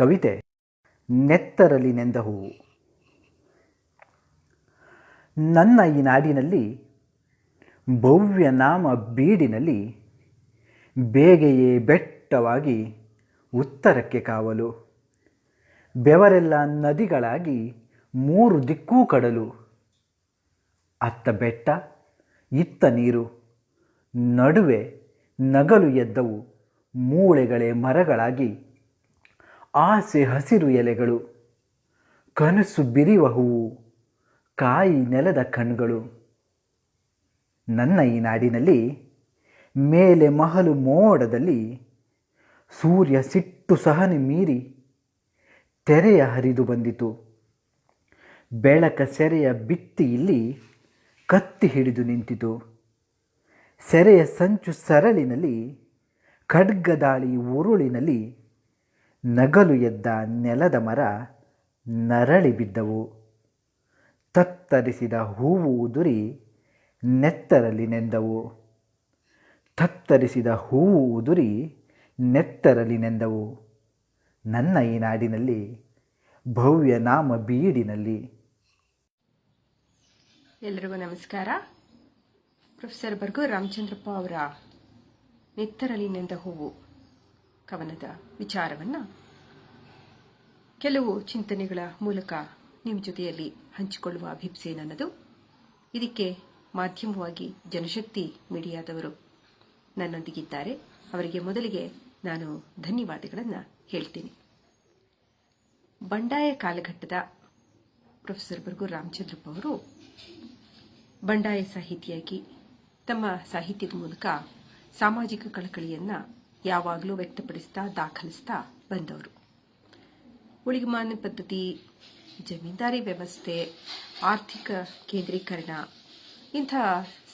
ಕವಿತೆ, ನೆತ್ತರಲಿ ನೆಂದ ಹೂವು ನನ್ನ ಈ ನಾಡಿನಲ್ಲಿ, ಭವ್ಯ ನಾಮ ಬೀಡಿನಲ್ಲಿ, ಬೇಗೆಯೇ ಬೆಟ್ಟವಾಗಿ ಉತ್ತರಕ್ಕೆ ಕಾವಲು. ಬೆವರೆಲ್ಲ ನದಿಗಳಾಗಿ ಮೂರು ದಿಕ್ಕೂ ಕಡಲು. ಅತ್ತ ಬೆಟ್ಟ, ಇತ್ತ ನೀರು. ನಡುವೆ ನಗಲು ಎದ್ದವು ಮೂಳೆಗಳೇ ಮರಗಳಾಗಿ ಆಸೆ ಹಸಿರು ಎಲೆಗಳು, ಕನಸು ಬಿರಿವ ಹೂವು ಕಾಯಿ ನೆಲದ ಕಣ್ಗಳು. ನನ್ನ ಈ ನಾಡಿನಲ್ಲಿ ಮೇಲೆ ಮಹಲು ಮೋಡದಲ್ಲಿ ಸೂರ್ಯ ಸಿಟ್ಟು ಸಹನೆ ಮೀರಿ ತೆರೆಯ ಹರಿದು ಬಂದಿತು. ಬೆಳಕ ಸೆರೆಯ ಬಿತ್ತಿ ಇಲ್ಲಿ ಕತ್ತಿ ಹಿಡಿದು ನಿಂತಿತು. ಸೆರೆಯ ಸಂಚು ಸರಳಿನಲ್ಲಿ, ಖಡ್ಗದಾಳಿ ಉರುಳಿನಲ್ಲಿ ನಗಲು ಎದ್ದ ನೆಲದ ಮರ ನರಳಿ ಬಿದ್ದವು. ತತ್ತರಿಸಿದ ಹೂವು ಉದುರಿ ನೆತ್ತರಲ್ಲಿ ನೆಂದವು. ತತ್ತರಿಸಿದ ಹೂವು ಉದುರಿ ನೆತ್ತರಲ್ಲಿ ನೆಂದವು. ನನ್ನ ಈ ನಾಡಿನಲ್ಲಿ ಭವ್ಯ ನಾಮ ಬೀಡಿನಲ್ಲಿ. ಎಲ್ರಿಗೂ ನಮಸ್ಕಾರ. ಪ್ರೊಫೆಸರ್ ಬರ್ಗು ರಾಮಚಂದ್ರಪ್ಪ ಅವರ ನೆತ್ತರಲಿನೆಂದ ಹೂವು. ಕವನದ ವಿಚಾರವನ್ನು ಕೆಲವು ಚಿಂತನೆಗಳ ಮೂಲಕ ನಿಮ್ಮ ಜೊತೆಯಲ್ಲಿ ಹಂಚಿಕೊಳ್ಳುವ ಅಭಿಪ್ಸೆ ನನ್ನದು. ಇದಕ್ಕೆ ಮಾಧ್ಯಮವಾಗಿ ಜನಶಕ್ತಿ ಮೀಡಿಯಾದವರು ನನ್ನೊಂದಿಗಿದ್ದಾರೆ. ಅವರಿಗೆ ಮೊದಲಿಗೆ ನಾನು ಧನ್ಯವಾದಗಳನ್ನು ಹೇಳ್ತೀನಿ. ಬಂಡಾಯ ಕಾಲಘಟ್ಟದ ಪ್ರೊಫೆಸರ್ ಬರ್ಗು ರಾಮಚಂದ್ರಪ್ಪ ಅವರು ಬಂಡಾಯ ಸಾಹಿತಿಯಾಗಿ ತಮ್ಮ ಸಾಹಿತ್ಯದ ಮೂಲಕ ಸಾಮಾಜಿಕ ಕಳಕಳಿಯನ್ನು ಯಾವಾಗಲೂ ವ್ಯಕ್ತಪಡಿಸ್ತಾ, ದಾಖಲಿಸ್ತಾ ಬಂದವರು. ಉಳಿಗಮಾನ ಪದ್ಧತಿ, ಜಮೀನ್ದಾರಿ ವ್ಯವಸ್ಥೆ, ಆರ್ಥಿಕ ಕೇಂದ್ರೀಕರಣ, ಇಂಥ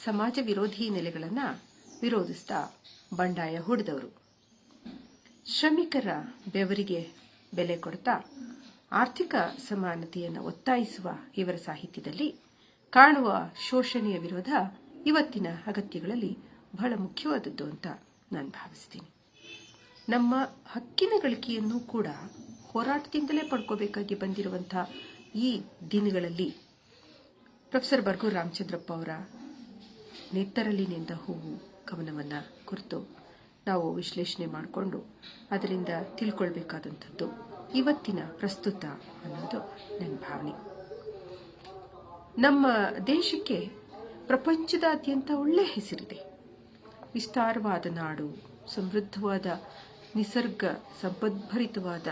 ಸಮಾಜ ವಿರೋಧಿ ನೆಲೆಗಳನ್ನು ವಿರೋಧಿಸ್ತಾ ಬಂಡಾಯ ಹೂಡಿದವರು. ಶ್ರಮಿಕರ ಬೆವರಿಗೆ ಬೆಲೆ ಕೊಡ್ತಾ ಆರ್ಥಿಕ ಸಮಾನತೆಯನ್ನು ಒತ್ತಾಯಿಸುವ ಇವರ ಸಾಹಿತ್ಯದಲ್ಲಿ ಕಾಣುವ ಶೋಷಣೆಯ ವಿರೋಧ ಇವತ್ತಿನ ಅಗತ್ಯಗಳಲ್ಲಿ ಬಹಳ ಮುಖ್ಯವಾದದ್ದು ಅಂತ ನಾನು ಭಾವಿಸ್ತೀನಿ. ನಮ್ಮ ಹಕ್ಕಿನ ಗಳಿಕೆಯನ್ನು ಕೂಡ ಹೋರಾಟದಿಂದಲೇ ಪಡ್ಕೋಬೇಕಾಗಿ ಬಂದಿರುವಂತಹ ಈ ದಿನಗಳಲ್ಲಿ ಪ್ರೊಫೆಸರ್ ಬರ್ಗೂರ್ ರಾಮಚಂದ್ರಪ್ಪ ಅವರ ನೆತ್ತರಲ್ಲಿ ನಿಂದ ಹೂವು ಕವನವನ್ನು ಕುರಿತು ನಾವು ವಿಶ್ಲೇಷಣೆ ಮಾಡಿಕೊಂಡು ಅದರಿಂದ ತಿಳ್ಕೊಳ್ಬೇಕಾದಂಥದ್ದು ಇವತ್ತಿನ ಪ್ರಸ್ತುತ ಅನ್ನೋದು ನನ್ನ ಭಾವನೆ. ನಮ್ಮ ದೇಶಕ್ಕೆ ಪ್ರಪಂಚದಾದ್ಯಂತ ಒಳ್ಳೆಯ ಹೆಸರಿದೆ. ವಿಸ್ತಾರವಾದ ನಾಡು, ಸಮೃದ್ಧವಾದ ನಿಸರ್ಗ ಸಂಪದ್ಭರಿತವಾದ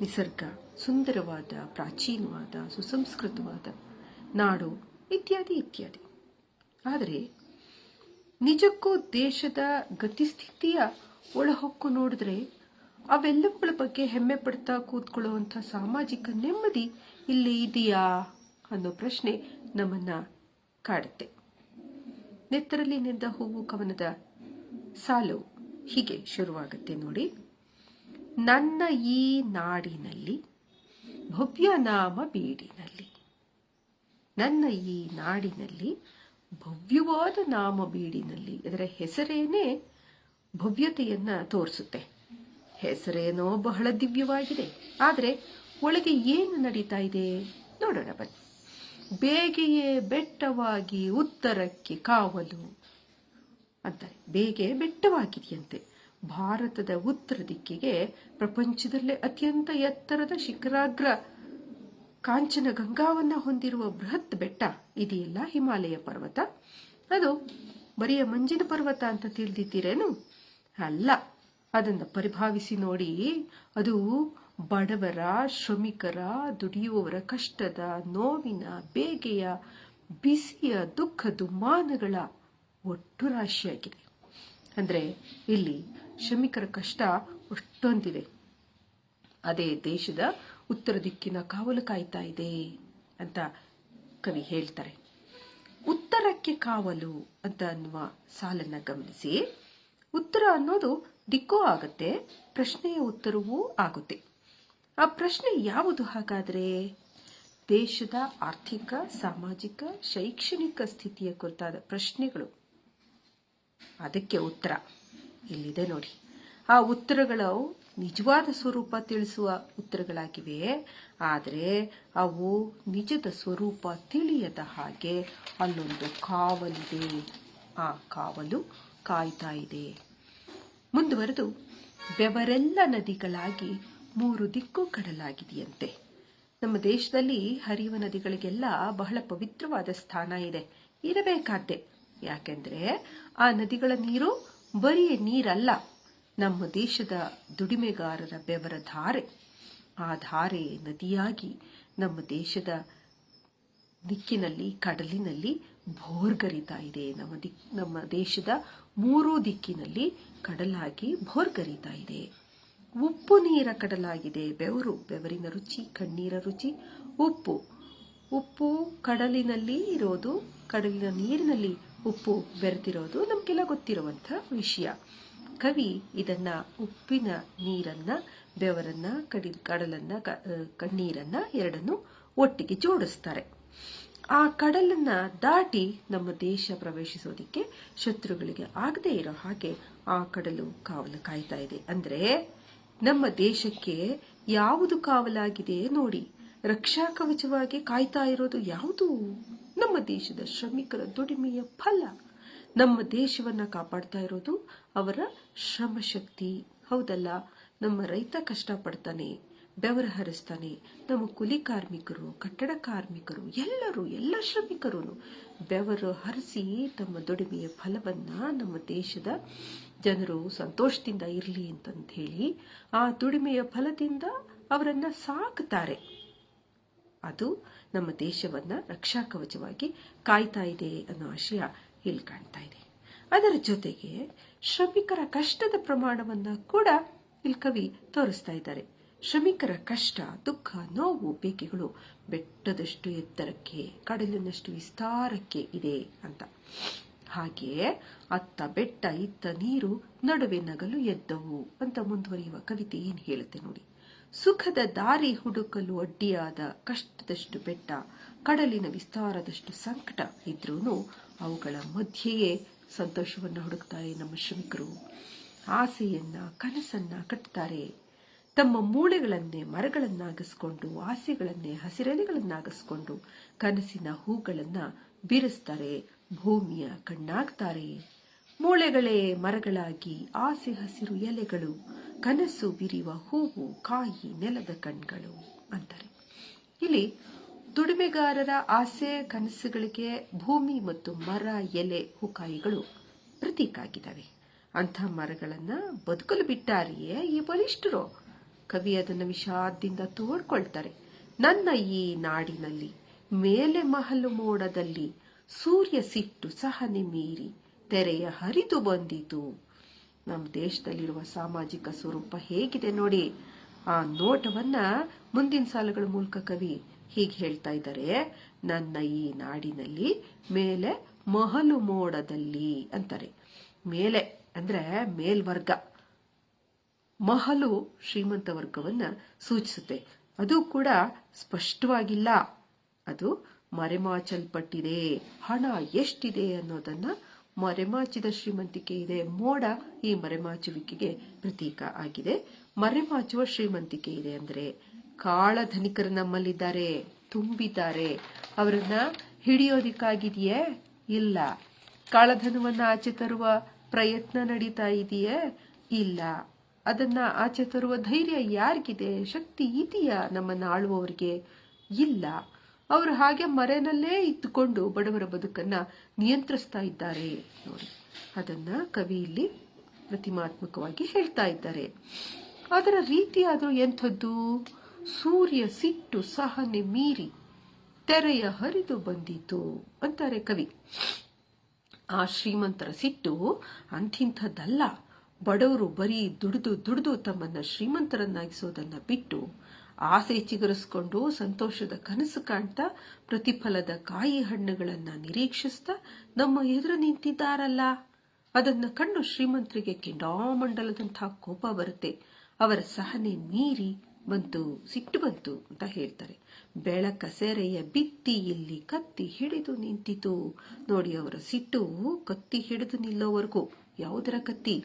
ನಿಸರ್ಗ ಸುಂದರವಾದ, ಪ್ರಾಚೀನವಾದ, ಸುಸಂಸ್ಕೃತವಾದ ನಾಡು ಇತ್ಯಾದಿ ಇತ್ಯಾದಿ. ಆದರೆ ನಿಜಕ್ಕೂ ದೇಶದ ಗತಿಸ್ಥಿತಿಯ ಒಳಹೊಕ್ಕು ನೋಡಿದ್ರೆ ಅವೆಲ್ಲವುಗಳ ಬಗ್ಗೆ ಹೆಮ್ಮೆ ಪಡ್ತಾ ಕೂತ್ಕೊಳ್ಳುವಂಥ ಸಾಮಾಜಿಕ ನೆಮ್ಮದಿ ಇಲ್ಲಿ ಇದೆಯಾ ಅನ್ನೋ ಪ್ರಶ್ನೆ ನಮ್ಮನ್ನ ಕಾಡುತ್ತೆ. ನೆತ್ತರಲ್ಲಿ ನಿಂದ ಹೂವು ಕವನದ ಸಾಲು ಹೀಗೆ ಶುರುವಾಗುತ್ತೆ ನೋಡಿ. ನನ್ನ ಈ ನಾಡಿನಲ್ಲಿ, ಭವ್ಯ ನಾಮ ಬೀಡಿನಲ್ಲಿ. ನನ್ನ ಈ ನಾಡಿನಲ್ಲಿ ಭವ್ಯವಾದ ನಾಮ ಬೀಡಿನಲ್ಲಿ ಅದರ ಹೆಸರೇನೆ ಭವ್ಯತೆಯನ್ನು ತೋರಿಸುತ್ತೆ. ಹೆಸರೇನೋ ಬಹಳ ದಿವ್ಯವಾಗಿದೆ, ಆದರೆ ಒಳಗೆ ಏನು ನಡೀತಾ ಇದೆ ನೋಡೋಣ ಬನ್ನಿ. ಬೇಗೆಯೇ ಬೆಟ್ಟವಾಗಿ ಉತ್ತರಕ್ಕೆ ಕಾವಲು ಅಂತಾರೆ ಬೇಗೆ ಬೆಟ್ಟವಾಗಿದೆಯಂತೆ. ಭಾರತದ ಉತ್ತರ ದಿಕ್ಕಿಗೆ ಪ್ರಪಂಚದಲ್ಲೇ ಅತ್ಯಂತ ಎತ್ತರದ ಶಿಖರಾಗ್ರ ಕಾಂಚನ ಗಂಗಾವನ್ನ ಹೊಂದಿರುವ ಬೃಹತ್ ಬೆಟ್ಟ. ಇದೆಯಲ್ಲ ಹಿಮಾಲಯ ಪರ್ವತ? ಅದು ಬರಿಯ ಮಂಜಿನ ಪರ್ವತ ಅಂತ ತಿಳಿದಿದ್ದೀರೇನು? ಅಲ್ಲ, ಅದನ್ನು ಪರಿಭಾವಿಸಿ ನೋಡಿ. ಅದು ಬಡವರ, ಶ್ರಮಿಕರ, ದುಡಿಯುವವರ ಕಷ್ಟದ, ನೋವಿನ, ಬೇಗೆಯ, ಬಿಸಿಯ, ದುಃಖ, ದುಮ್ಮಾನಗಳ ಒಟ್ಟು ರಾಶಿಯಾಗಿದೆ ಅಂದರೆ ಇಲ್ಲಿ ಶ್ರಮಿಕರ ಕಷ್ಟ ಅಷ್ಟೊಂದಿದೆ. ಅದೇ ದೇಶದ ಉತ್ತರ ದಿಕ್ಕಿನ ಕಾವಲು ಕಾಯ್ತಾ ಇದೆ ಅಂತ ಕವಿ ಹೇಳ್ತಾರೆ. ಉತ್ತರಕ್ಕೆ ಕಾವಲು ಅಂತ ಅನ್ನುವ ಸಾಲನ್ನ ಗಮನಿಸಿ. ಉತ್ತರ ಅನ್ನೋದು ದಿಕ್ಕೂ ಆಗುತ್ತೆ, ಪ್ರಶ್ನೆಯ ಉತ್ತರವೂ ಆಗುತ್ತೆ. ಆ ಪ್ರಶ್ನೆ ಯಾವುದು ಹಾಗಾದರೆ? ದೇಶದ ಆರ್ಥಿಕ, ಸಾಮಾಜಿಕ, ಶೈಕ್ಷಣಿಕ ಸ್ಥಿತಿಯ ಕುರಿತಾದ ಪ್ರಶ್ನೆಗಳು. ಅದಕ್ಕೆ ಉತ್ತರ. ಇಲ್ಲಿದೆ ನೋಡಿ. ಆ ಉತ್ತರಗಳು ನಿಜವಾದ ಸ್ವರೂಪ ತಿಳಿಸುವ ಉತ್ತರಗಳಾಗಿವೆ. ಆದರೆ ಅವು ನಿಜದ ಸ್ವರೂಪ ತಿಳಿಯದ ಹಾಗೆ ಅಲ್ಲೊಂದು ಕಾವಲಿದೆ. ಆ ಕಾವಲು ಕಾಯ್ತಾ ಇದೆ. ಮುಂದುವರೆದು, ಬೆವರೆಲ್ಲ ನದಿಗಳಾಗಿ ಮೂರು ದಿಕ್ಕು ಕಡಲಾಗಿದೆಯಂತೆ. ನಮ್ಮ ದೇಶದಲ್ಲಿ ಹರಿಯುವ ನದಿಗಳಿಗೆಲ್ಲ ಬಹಳ ಪವಿತ್ರವಾದ ಸ್ಥಾನ ಇದೆ. ಇರಬೇಕಾದ್ದೆ. ಯಾಕೆಂದ್ರೆ ಆ ನದಿಗಳ ನೀರು ಬರೀ ನೀರಲ್ಲ, ನಮ್ಮ ದೇಶದ ದುಡಿಮೆಗಾರರ ಬೆವರ ಧಾರೆ. ಆ ಧಾರೆ ನದಿಯಾಗಿ ನಮ್ಮ ದೇಶದ ದಿಕ್ಕಿನಲ್ಲಿ, ಕಡಲಿನಲ್ಲಿ ಭೋರ್ಗರಿತಾ ಇದೆ. ನಮ್ಮ ದಿಕ್, ನಮ್ಮ ದೇಶದ ಮೂರೂ ದಿಕ್ಕಿನಲ್ಲಿ ಕಡಲಾಗಿ ಭೋರ್ಗರಿತಾ ಇದೆ. ಉಪ್ಪು ನೀರ ಕಡಲಾಗಿದೆ. ಬೆವರು, ಬೆವರಿನ ರುಚಿ, ಕಣ್ಣೀರ ರುಚಿ. ಉಪ್ಪು ಉಪ್ಪು ಕಡಲಿನಲ್ಲಿ ಇರೋದು, ಕಡಲಿನ ನೀರಿನಲ್ಲಿ ಉಪ್ಪು ಬೆರೆದಿರೋದು ನಮಗೆಲ್ಲ ಗೊತ್ತಿರುವಂಥ ವಿಷಯ. ಕವಿ ಇದನ್ನ ಉಪ್ಪಿನ ನೀರನ್ನ, ಬೆವರನ್ನ, ಕಡಿ, ಕಡಲನ್ನ ಕಣ್ಣೀರನ್ನು ಎರಡನ್ನು ಒಟ್ಟಿಗೆ ಜೋಡಿಸ್ತಾರೆ. ಆ ಕಡಲನ್ನ ದಾಟಿ ನಮ್ಮ ದೇಶ ಪ್ರವೇಶಿಸೋದಿಕ್ಕೆ ಶತ್ರುಗಳಿಗೆ ಆಗದೇ ಇರೋ ಹಾಗೆ ಆ ಕಡಲು ಕಾವಲು ಕಾಯ್ತಾ ಇದೆ. ಅಂದ್ರೆ ನಮ್ಮ ದೇಶಕ್ಕೆ ಯಾವುದು ಕಾವಲಾಗಿದೆ ನೋಡಿ. ರಕ್ಷಾ ಕವಚವಾಗಿ ಕಾಯ್ತಾ ಇರೋದು ಯಾವುದು? ನಮ್ಮ ದೇಶದ ಶ್ರಮಿಕರ ದುಡಿಮೆಯ ಫಲ ನಮ್ಮ ದೇಶವನ್ನ ಕಾಪಾಡ್ತಾ ಇರೋದು ಅವರ ಶ್ರಮಶಕ್ತಿ. ಹೌದಲ್ಲ? ನಮ್ಮ ರೈತ ಕಷ್ಟಪಡ್ತಾನೆ, ಬೆವರ ಹರಿಸ್ತಾನೆ. ನಮ್ಮ ಕೂಲಿ ಕಾರ್ಮಿಕರು, ಕಟ್ಟಡ ಕಾರ್ಮಿಕರು, ಎಲ್ಲರೂ, ಎಲ್ಲ ಶ್ರಮಿಕರು ಬೆವರು ಹರಿಸಿ ತಮ್ಮ ದುಡಿಮೆಯ ಫಲವನ್ನ ನಮ್ಮ ದೇಶದ ಜನರು ಸಂತೋಷದಿಂದ ಇರಲಿ ಅಂತಂತ ಹೇಳಿ ಆ ದುಡಿಮೆಯ ಫಲದಿಂದ ಅವರನ್ನ ಸಾಕ್ತಾರೆ. ಅದು ನಮ್ಮ ದೇಶವನ್ನ ರಕ್ಷಾ ಕವಚವಾಗಿ ಕಾಯ್ತಾ ಇದೆ ಅನ್ನೋ ಆಶಯ ಇಲ್ಲಿ ಕಾಣ್ತಾ ಇದೆ. ಅದರ ಜೊತೆಗೆ ಶ್ರಮಿಕರ ಕಷ್ಟದ ಪ್ರಮಾಣವನ್ನ ಕೂಡ ಇಲ್ಲಿ ಕವಿ ತೋರಿಸ್ತಾ ಇದ್ದಾರೆ. ಶ್ರಮಿಕರ ಕಷ್ಟ, ದುಃಖ, ನೋವು, ಬೇಕೆಗಳು ಬೆಟ್ಟದಷ್ಟು ಎತ್ತರಕ್ಕೆ, ಕಡಲಿನಷ್ಟು ವಿಸ್ತಾರಕ್ಕೆ ಇದೆ ಅಂತ. ಹಾಗೆಯೇ ಅತ್ತ ಬೆಟ್ಟ, ಇತ್ತ ನೀರು ನಡುವೆ ನಗಲು ಎದ್ದವು ಅಂತ ಮುಂದುವರಿಯುವ ಕವಿತೆ ಏನು ಹೇಳುತ್ತೆ ನೋಡಿ. ಸುಖದ ದಾರಿ ಹುಡುಕಲು ಅಡ್ಡಿಯಾದ ಕಷ್ಟದಷ್ಟು ಬೆಟ್ಟ, ಕಡಲಿನ ವಿಸ್ತಾರದಷ್ಟು ಸಂಕಟ ಇದ್ರೂ ಅವುಗಳ ಮಧ್ಯೆಯೇ ಸಂತೋಷವನ್ನು ಹುಡುಕ್ತಾರೆ ನಮ್ಮ ಶ್ರಮಿಕರು. ಆಸೆಯನ್ನ, ಕನಸನ್ನ ಕಟ್ತಾರೆ. ತಮ್ಮ ಮೂಳೆಗಳನ್ನೇ ಮರಗಳನ್ನಾಗಿಸ್ಕೊಂಡು, ಆಸೆಗಳನ್ನೇ ಹಸಿರೆಲೆಗಳನ್ನಾಗಿಸ್ಕೊಂಡು ಕನಸಿನ ಹೂಗಳನ್ನ ಬೀರಿಸ್ತಾರೆ, ಭೂಮಿಯ ಕಣ್ಣಾಗ್ತಾರೆ. ಮೂಳೆಗಳೇ ಮರಗಳಾಗಿ ಆಸೆ ಹಸಿರು ಎಲೆಗಳು. ಕನಸು ಬಿರಿಯುವ ಹೂವು ಕಾಯಿ ನೆಲದ ಕಣ್ಗಳು ಅಂತಾರೆ. ಇಲ್ಲಿ ದುಡಿಮೆಗಾರರ ಆಸೆ ಕನಸುಗಳಿಗೆ ಭೂಮಿ ಮತ್ತು ಮರ, ಎಲೆ, ಹುಕಾಯಿಗಳು ಪ್ರತೀಕ ಆಗಿದ್ದಾವೆ. ಅಂಥ ಮರಗಳನ್ನು ಬದುಕಲು ಬಿಟ್ಟಾರಿಯೇ ಈ ಬಲಿಷ್ಠರು? ಕವಿ ಅದನ್ನು ವಿಷಾದದಿಂದ ತೋಡ್ಕೊಳ್ತಾರೆ. ನನ್ನ ಈ ನಾಡಿನಲ್ಲಿ ಮೇಲೆ ಮಹಲು ಮೋಡದಲ್ಲಿ ಸೂರ್ಯ ಸಿಟ್ಟು ಸಹನೆ ಮೀರಿ ತೆರೆಯ ಹರಿದು ಬಂದಿತು. ನಮ್ಮ ದೇಶದಲ್ಲಿರುವ ಸಾಮಾಜಿಕ ಸ್ವರೂಪ ಹೇಗಿದೆ ನೋಡಿ. ಆ ನೋಟವನ್ನ ಮುಂದಿನ ಸಾಲುಗಳ ಮೂಲಕ ಕವಿ ಹೀಗೆ ಹೇಳ್ತಾ ಇದ್ದಾರೆ. ನನ್ನ ಈ ನಾಡಿನಲ್ಲಿ ಮೇಲೆ ಮಹಲು ಮೋಡದಲ್ಲಿ ಅಂತಾರೆ. ಮೇಲೆ ಅಂದ್ರೆ ಮೇಲ್ವರ್ಗ. ಮಹಲು ಶ್ರೀಮಂತ ವರ್ಗವನ್ನ ಸೂಚಿಸುತ್ತೆ. ಅದು ಕೂಡ ಸ್ಪಷ್ಟವಾಗಿಲ್ಲ. ಅದು ಮರೆಮಾಚಲ್ಪಟ್ಟಿದೆ. ಹಣ ಎಷ್ಟಿದೆ ಅನ್ನೋದನ್ನ ಮರೆಮಾಚಿದ ಶ್ರೀಮಂತಿಕೆ ಇದೆ. ಮೋಡ ಈ ಮರೆಮಾಚುವಿಕೆಗೆ ಪ್ರತೀಕ ಆಗಿದೆ. ಮರೆಮಾಚುವ ಶ್ರೀಮಂತಿಕೆ ಇದೆ ಅಂದ್ರೆ ಕಾಳಧನಿಕರು ನಮ್ಮಲ್ಲಿದ್ದಾರೆ, ತುಂಬಿದ್ದಾರೆ. ಅವರನ್ನ ಹಿಡಿಯೋದಿಕ್ಕಾಗಿದೆಯೇ? ಇಲ್ಲ. ಕಾಳಧನವನ್ನ ಆಚೆ ತರುವ ಪ್ರಯತ್ನ ನಡೀತಾ ಇದೆಯೇ? ಇಲ್ಲ. ಅದನ್ನ ಆಚೆ ತರುವ ಧೈರ್ಯ ಯಾರಿಗಿದೆ? ಶಕ್ತಿ ಇದೆಯಾ ನಮ್ಮನ್ನ ಆಳುವವರಿಗೆ? ಇಲ್ಲ. ಅವರು ಹಾಗೆ ಮರೆಯಲ್ಲೇ ಇದ್ದುಕೊಂಡು ಬಡವರ ಬದುಕನ್ನ ನಿಯಂತ್ರಿಸ್ತಾ ಇದ್ದಾರೆ. ನೋಡಿ, ಅದನ್ನ ಕವಿ ಇಲ್ಲಿ ಪ್ರತಿಮಾತ್ಮಕವಾಗಿ ಹೇಳ್ತಾ ಇದ್ದಾರೆ. ಅದರ ರೀತಿಯಾದರೂ ಎಂಥದ್ದು? ಸೂರ್ಯ ಸಿಟ್ಟು ಸಹನೆ ಮೀರಿ ತೆರೆಯ ಹರಿದು ಬಂದಿತು ಅಂತಾರೆ ಕವಿ. ಆ ಶ್ರೀಮಂತರ ಸಿಟ್ಟು ಅಂಥಿಂಥದ್ದಲ್ಲ. ಬಡವರು ಬರೀ ದುಡಿದು ದುಡಿದು ತಮ್ಮನ್ನ ಶ್ರೀಮಂತರನ್ನಾಗಿಸೋದನ್ನ ಬಿಟ್ಟು ಆಸೆ ಚಿಗುರಿಸ್ಕೊಂಡು ಸಂತೋಷದ ಕನಸು ಕಾಣ್ತಾ ಪ್ರತಿಫಲದ ಕಾಯಿ ಹಣ್ಣುಗಳನ್ನ ನಿರೀಕ್ಷಿಸ್ತಾ ನಮ್ಮ ಎದುರು ನಿಂತಿದ್ದಾರಲ್ಲ. ಅದನ್ನ ಕಂಡು ಶ್ರೀಮಂತರಿಗೆ ಕೆಂಡಾಮಂಡಲದಂತಹ ಕೋಪ ಬರುತ್ತೆ. ಅವರ ಸಹನೆ ಮೀರಿ ಬಂತು, ಸಿಟ್ಟು ಬಂತು ಅಂತ ಹೇಳ್ತಾರೆ. ಬೆಳಕ ಸೆರೆಯ ಬಿತ್ತಿ ಇಲ್ಲಿ ಕತ್ತಿ ಹಿಡಿದು ನಿಂತಿತು. ನೋಡಿ, ಅವರ ಸಿಟ್ಟು ಕತ್ತಿ ಹಿಡಿದು ನಿಲ್ಲೋವರೆಗೂ ಯಾವುದರ ಕತ್ತಿ?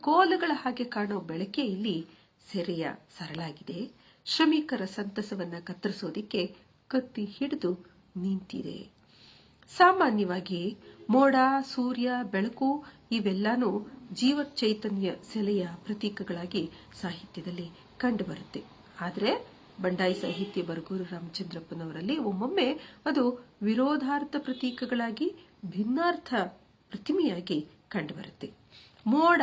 ಕೋಲುಗಳ ಹಾಗೆ ಕಾಣೋ ಬೆಳಕೆ ಇಲ್ಲಿ ಸೆರೆಯ ಸರಳಾಗಿದೆ. ಶ್ರಮಿಕರ ಸಂತಸವನ್ನ ಕತ್ತರಿಸೋದಿಕ್ಕೆ ಕತ್ತಿ ಹಿಡಿದು ನಿಂತಿದೆ. ಸಾಮಾನ್ಯವಾಗಿ ಮೋಡ, ಸೂರ್ಯ, ಬೆಳಕು ಇವೆಲ್ಲಾನು ಜೀವ ಚೈತನ್ಯ ಸೆಲೆಯ ಪ್ರತೀಕಗಳಾಗಿ ಸಾಹಿತ್ಯದಲ್ಲಿ ಕಂಡುಬರುತ್ತೆ. ಆದರೆ ಬಂಡಾಯಿ ಸಾಹಿತ್ಯ ಬರಗೂರು ರಾಮಚಂದ್ರಪ್ಪನವರಲ್ಲಿ ಒಮ್ಮೊಮ್ಮೆ ಅದು ವಿರೋಧಾರ್ಥ ಪ್ರತೀಕಗಳಾಗಿ, ಭಿನ್ನಾರ್ಥ ಪ್ರತಿಮೆಯಾಗಿ ಕಂಡುಬರುತ್ತೆ. ಮೋಡ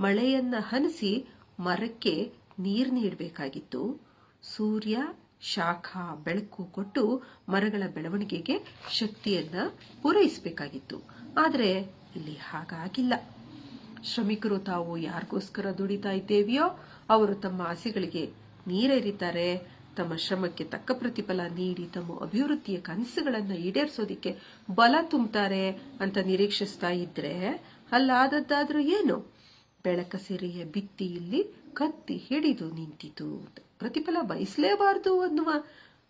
ಮಳೆಯನ್ನ ಹನಿಸಿ ಮರಕ್ಕೆ ನೀರು ನೀಡಬೇಕಾಗಿತ್ತು. ಸೂರ್ಯ ಶಾಖ ಬೆಳಕು ಕೊಟ್ಟು ಮರಗಳ ಬೆಳವಣಿಗೆಗೆ ಶಕ್ತಿಯನ್ನ ಪೂರೈಸಬೇಕಾಗಿತ್ತು. ಆದರೆ ಇಲ್ಲಿ ಹಾಗಾಗಿಲ್ಲ. ಶ್ರಮಿಕರು ತಾವು ಯಾರಿಗೋಸ್ಕರ ದುಡಿತಾ ಇದ್ದೇವೆಯೋ, ಅವರು ತಮ್ಮ ಆಸೆಗಳಿಗೆ ನೀರೆರಿತಾರೆ, ತಮ್ಮ ಶ್ರಮಕ್ಕೆ ತಕ್ಕ ಪ್ರತಿಫಲ ನೀಡಿ ತಮ್ಮ ಅಭಿವೃದ್ಧಿಯ ಕನಸುಗಳನ್ನು ಈಡೇರಿಸೋದಿಕ್ಕೆ ಬಲ ತುಂಬುತ್ತಾರೆ ಅಂತ ನಿರೀಕ್ಷಿಸ್ತಾ ಇದ್ರೆ ಅಲ್ಲಾದದ್ದಾದ್ರೂ ಏನು? ಬೆಳಕ ಸೆರೆಯ ಭಿತ್ತಿಯಲ್ಲಿ ಕತ್ತಿ ಹಿಡಿದು ನಿಂತಿತು ಪ್ರತಿಫಲ ಬಯಸಲೇಬಾರದು ಅನ್ನುವ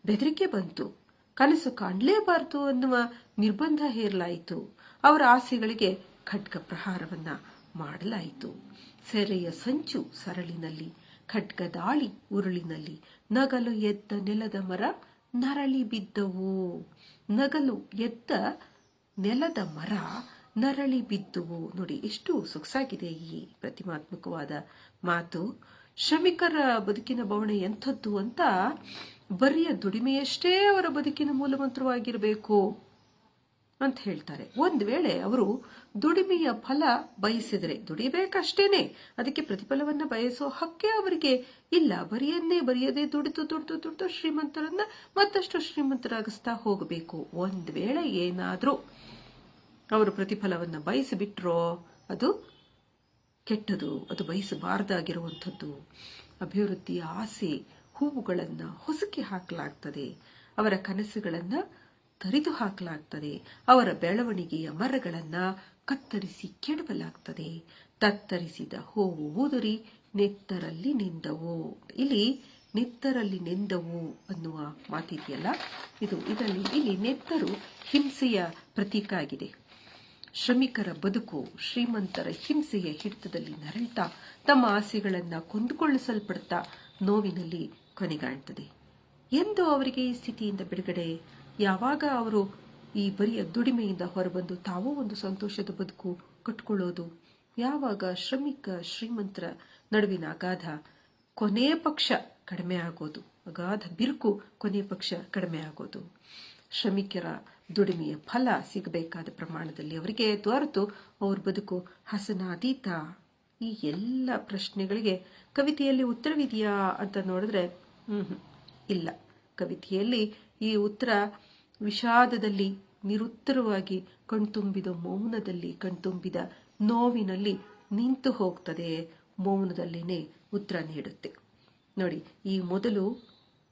ಬೆದರಿಕೆ ಬಂತು. ಕನಸು ಕಾಣಲೇಬಾರದು ಅನ್ನುವ ನಿರ್ಬಂಧ ಹೇರಲಾಯಿತು. ಅವರ ಆಸೆಗಳಿಗೆ ಖಡ್ಗ ಪ್ರಹಾರವನ್ನ ಮಾಡಲಾಯಿತು. ಸೆರೆಯ ಸಂಚು ಸರಳಿನಲ್ಲಿ, ಖಡ್ಗ ದಾಳಿ ಉರುಳಿನಲ್ಲಿ, ನಗಲು ಎದ್ದ ನೆಲದ ಮರ ನರಳಿ ಬಿದ್ದವು. ನಗಲು ಎದ್ದ ನೆಲದ ಮರ ನರಳಿ ಬಿದ್ದುವು. ನೋಡಿ, ಎಷ್ಟು ಸೊಗಸಾಗಿದೆ ಈ ಪ್ರತಿಮಾತ್ಮಕವಾದ ಮಾತು. ಶ್ರಮಿಕರ ಬದುಕಿನ ಬವಣೆ ಎಂಥದ್ದು ಅಂತ ಬರಿಯ ದುಡಿಮೆಯಷ್ಟೇ ಅವರ ಬದುಕಿನ ಮೂಲಮಂತ್ರವಾಗಿರಬೇಕು ಅಂತ ಹೇಳ್ತಾರೆ. ಒಂದು ವೇಳೆ ಅವರು ದುಡಿಮೆಯ ಫಲ ಬಯಸಿದರೆ, ದುಡಿಬೇಕಷ್ಟೇನೆ, ಅದಕ್ಕೆ ಪ್ರತಿಫಲವನ್ನ ಬಯಸೋ ಹಕ್ಕೆ ಅವರಿಗೆ ಇಲ್ಲ. ಬರಿಯನ್ನೇ ಬರೆಯದೆ ದುಡಿದು ದುಡಿದು ದುಡಿದು ಶ್ರೀಮಂತರನ್ನ ಮತ್ತಷ್ಟು ಶ್ರೀಮಂತರಾಗಿಸ್ತಾ ಹೋಗಬೇಕು. ಒಂದು ವೇಳೆ ಏನಾದರೂ ಅವರು ಪ್ರತಿಫಲವನ್ನ ಬಯಸಿಬಿಟ್ರೋ, ಅದು ಕೆಟ್ಟದು, ಅದು ಬಯಸಬಾರದಾಗಿರುವಂಥದ್ದು. ಅಭಿವೃದ್ಧಿಯ ಆಸೆ, ಹೂವುಗಳನ್ನು ಹೊಸಕಿ ಹಾಕಲಾಗ್ತದೆ. ಅವರ ಕನಸುಗಳನ್ನು ತರಿದು ಹಾಕಲಾಗ್ತದೆ. ಅವರ ಬೆಳವಣಿಗೆಯ ಮರಗಳನ್ನು ಕತ್ತರಿಸಿ ಕೆಡವಲಾಗ್ತದೆ. ತತ್ತರಿಸಿದ ಹೂವು ಊದರಿ ನೆತ್ತರಲ್ಲಿ ನಿಂದವು. ಇಲ್ಲಿ ನೆತ್ತರಲ್ಲಿ ನೆಂದವು ಅನ್ನುವ ಮಾತಿದೆಯಲ್ಲ? ಇದು ಇದರಲ್ಲಿ ಇಲ್ಲಿ ನೆತ್ತರು ಹಿಂಸೆಯ ಪ್ರತೀಕ ಆಗಿದೆ. ಶ್ರಮಿಕರ ಬದುಕು, ಶ್ರೀಮಂತರ ಹಿಂಸೆಯ ಹಿಡಿತದಲ್ಲಿ ನರಳ್ತಾ, ತಮ್ಮ ಆಸೆಗಳನ್ನು ಕೊಂದುಕೊಳ್ಳಿಸಲ್ಪಡ್ತಾ ನೋವಿನಲ್ಲಿ ಕೊನೆಗಾಣ್ತದೆ. ಎಂದು ಅವರಿಗೆ ಈ ಸ್ಥಿತಿಯಿಂದ ಬಿಡುಗಡೆ. ಯಾವಾಗ ಅವರು ಈ ಬರಿಯ ದುಡಿಮೆಯಿಂದ ಹೊರಬಂದು ತಾವೂ ಒಂದು ಸಂತೋಷದ ಬದುಕು ಕಟ್ಕೊಳ್ಳೋದು? ಯಾವಾಗ ಶ್ರಮಿಕ, ಶ್ರೀಮಂತರ ನಡುವಿನ ಅಗಾಧ ಕೊನೆಯ ಪಕ್ಷ ಕಡಿಮೆ ಆಗೋದು? ಅಗಾಧ ಬಿರುಕು ಕೊನೆಯ ಪಕ್ಷ ಕಡಿಮೆ ಆಗೋದು? ಶ್ರಮಿಕರ ದುಡಿಮೆಯ ಫಲ ಸಿಗಬೇಕಾದ ಪ್ರಮಾಣದಲ್ಲಿ ಅವರಿಗೆ ದೊರೆತು ಅವ್ರ ಬದುಕು ಹಸನಾದೀತ. ಈ ಎಲ್ಲ ಪ್ರಶ್ನೆಗಳಿಗೆ ಕವಿತೆಯಲ್ಲಿ ಉತ್ತರವಿದೆಯಾ ಅಂತ ನೋಡಿದ್ರೆ ಇಲ್ಲ. ಕವಿತೆಯಲ್ಲಿ ಈ ಉತ್ತರ ವಿಷಾದದಲ್ಲಿ ನಿರುತ್ತರವಾಗಿ ಕಣ್ತುಂಬಿದ ಮೌನದಲ್ಲಿ ಕಣ್ತುಂಬಿದ ನೋವಿನಲ್ಲಿ ನಿಂತು ಹೋಗ್ತದೆ, ಮೌನದಲ್ಲೇನೆ ಉತ್ತರ ನೀಡುತ್ತೆ. ನೋಡಿ, ಈ ಮೊದಲು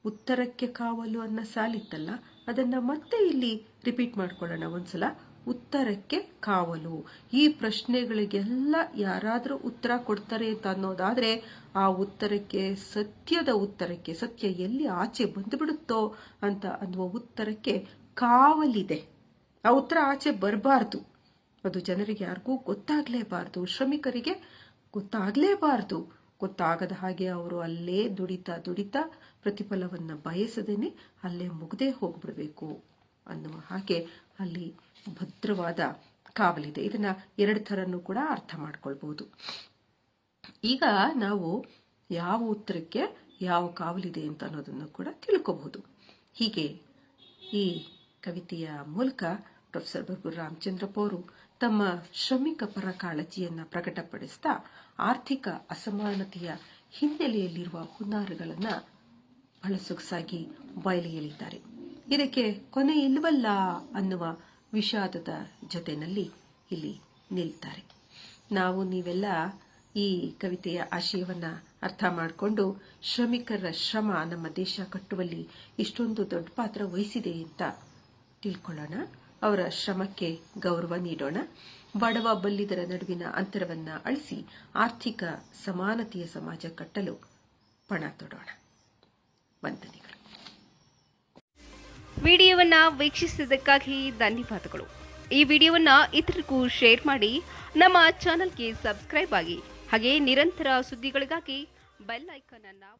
ಉತ್ತರಕ್ಕೆ ಕಾವಲು ಅನ್ನ ಸಾಲಿತ್ತಲ್ಲ, ಅದನ್ನ ಮತ್ತೆ ಇಲ್ಲಿ ರಿಪೀಟ್ ಮಾಡ್ಕೊಳ್ಳೋಣ ಒಂದ್ಸಲ. ಉತ್ತರಕ್ಕೆ ಕಾವಲು. ಈ ಪ್ರಶ್ನೆಗಳಿಗೆಲ್ಲ ಯಾರಾದರೂ ಉತ್ತರ ಕೊಡ್ತಾರೆ ಅಂತ ಅನ್ನೋದಾದರೆ, ಆ ಉತ್ತರಕ್ಕೆ ಸತ್ಯದ ಉತ್ತರಕ್ಕೆ, ಸತ್ಯ ಎಲ್ಲಿ ಆಚೆ ಬಂದುಬಿಡುತ್ತೋ ಅಂತ ಅನ್ನುವ ಉತ್ತರಕ್ಕೆ ಕಾವಲಿದೆ. ಆ ಉತ್ತರ ಆಚೆ ಬರಬಾರ್ದು. ಅದು ಜನರಿಗೆ ಯಾರಿಗೂ ಗೊತ್ತಾಗಲೇಬಾರ್ದು. ಶ್ರಮಿಕರಿಗೆ ಗೊತ್ತಾಗ್ಲೇಬಾರ್ದು. ಗೊತ್ತಾಗದ ಹಾಗೆ ಅವರು ಅಲ್ಲೇ ದುಡಿತಾ ದುಡಿತ ಪ್ರತಿಫಲವನ್ನ ಬಯಸದೇನೆ ಅಲ್ಲೇ ಮುಗದೆ ಹೋಗ್ಬಿಡ್ಬೇಕು ಅನ್ನುವ ಹಾಗೆ ಅಲ್ಲಿ ಭದ್ರವಾದ ಕಾವಲಿದೆ ಇದನ್ನ ಎರಡು ಥರನೂ ಕೂಡ ಅರ್ಥ ಮಾಡ್ಕೊಳ್ಬಹುದು ಈಗ ನಾವು ಯಾವ ಉತ್ತರಕ್ಕೆ ಯಾವ ಕಾವಲಿದೆ ಅಂತ ಅನ್ನೋದನ್ನು ಕೂಡ ತಿಳ್ಕೋಬಹುದು. ಹೀಗೆ ಈ ಕವಿತೆಯ ಮೂಲಕ ಪ್ರೊಫೆಸರ್ ಬರಗೂರು ರಾಮಚಂದ್ರಪ್ಪ ಅವರು ತಮ್ಮ ಶ್ರಮಿಕ ಪರ ಕಾಳಜಿಯನ್ನು ಪ್ರಕಟಪಡಿಸ್ತಾ ಆರ್ಥಿಕ ಅಸಮಾನತೆಯ ಹಿನ್ನೆಲೆಯಲ್ಲಿರುವ ಹುನ್ನಾರಗಳನ್ನ ಬಹಳ ಸೊಗಸಾಗಿ ಬಯಲು ಇದಕ್ಕೆ ಕೊನೆ ಇಲ್ವಲ್ಲ ಅನ್ನುವ ವಿಷಾದದ ಜೊತೆಯಲ್ಲಿ ಇಲ್ಲಿ ನಿಲ್ತಾರೆ. ನಾವು ನೀವೆಲ್ಲ ಈ ಕವಿತೆಯ ಆಶಯವನ್ನ ಅರ್ಥ ಮಾಡಿಕೊಂಡು ಶ್ರಮಿಕರ ಶ್ರಮ ನಮ್ಮ ದೇಶ ಕಟ್ಟುವಲ್ಲಿ ಇಷ್ಟೊಂದು ದೊಡ್ಡ ಪಾತ್ರ ವಹಿಸಿದೆ ಅಂತ ತಿಳ್ಕೊಳ್ಳೋಣ. ಅವರ ಶ್ರಮಕ್ಕೆ ಗೌರವ ನೀಡೋಣ. ಬಡವ ಬಲ್ಲಿದರ ನಡುವಿನ ಅಂತರವನ್ನ ಅಳಿಸಿ ಆರ್ಥಿಕ ಸಮಾನತೆಯ ಸಮಾಜ ಕಟ್ಟಲು ಪಣ ತೊಡೋಣ. ವಂದನೆಗಳು. ವಿಡಿಯೋವನ್ನ ವೀಕ್ಷಿಸಿದ್ದಕ್ಕಾಗಿ ಧನ್ಯವಾದಗಳು. ಈ ವಿಡಿಯೋವನ್ನ ಇತರರಿಗೂ ಶೇರ್ ಮಾಡಿ ನಮ್ಮ ಚಾನೆಲ್ಗೆ ಸಬ್ಸ್ಕ್ರೈಬ್ ಆಗಿ ಹಾಗೆ ನಿರಂತರ ಸುದ್ದಿಗಳಿಗಾಗಿ ಬೆಲ್ ಐಕನ್ ಅನ್ನು